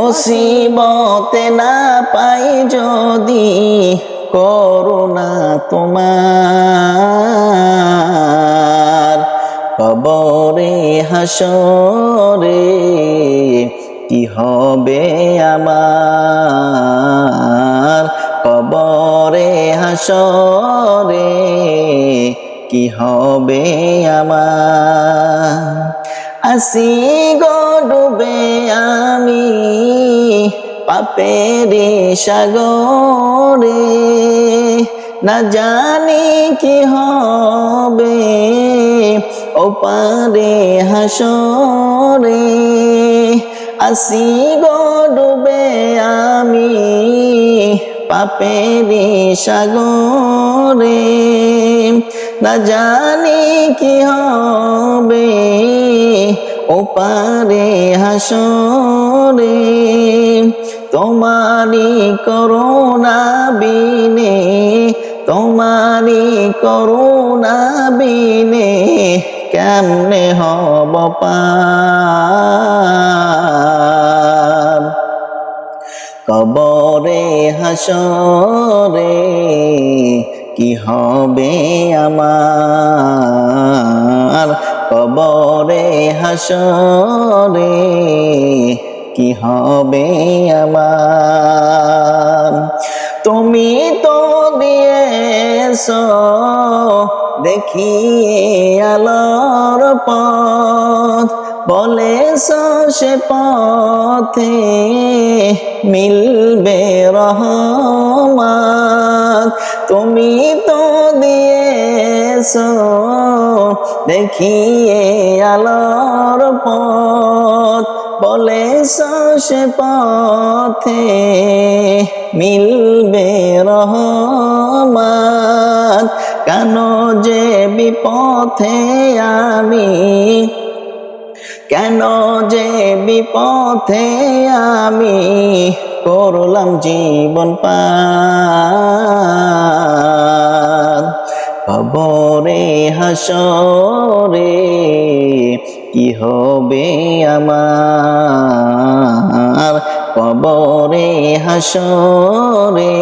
মুসিবতে না পাই যদি করুণা তোমার। কবরে হাসরে কি হবে আমার? কবরে হাসরে কি হবে আমার? আসি গো ডুবে পাপেরে সাগরে না জানি কি হবে ওপারে হাসরে আসি গো ডুবে আমি পাপেরে সাগরে, না জানি কি হবে ওপারে হাসরে তোমারি করুণা বিনে তোমারি করুণা বিনে, কেমনে হব পার কবরে হাসরে কি হবে আমার? কবরে হাসরে কি হবে আমার? তুমি তো দিয়েছ দেখিয়ে আলোর পথ, বলেছ সে পথে মিলবে রহমান তুমি তো দিয়েছ দেখিয়ে আলোর পথ, বলেছ সে পথে মিলবে রহমান কেন যে বিপথে আমি, কেন যে বিপথে আমি করলাম জীবন পার। কবরে হাসরে, কি হবে আমার? কবরে হাসরে,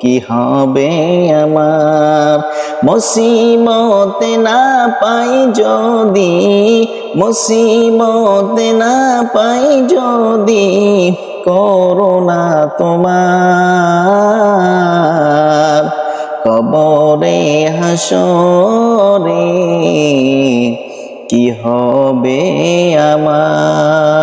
কি হবে আমার? মুসিমতে না পাই যদি মুসিমতে না পাই যদি, করোনা তোমার হাসরে কি হবে আমার?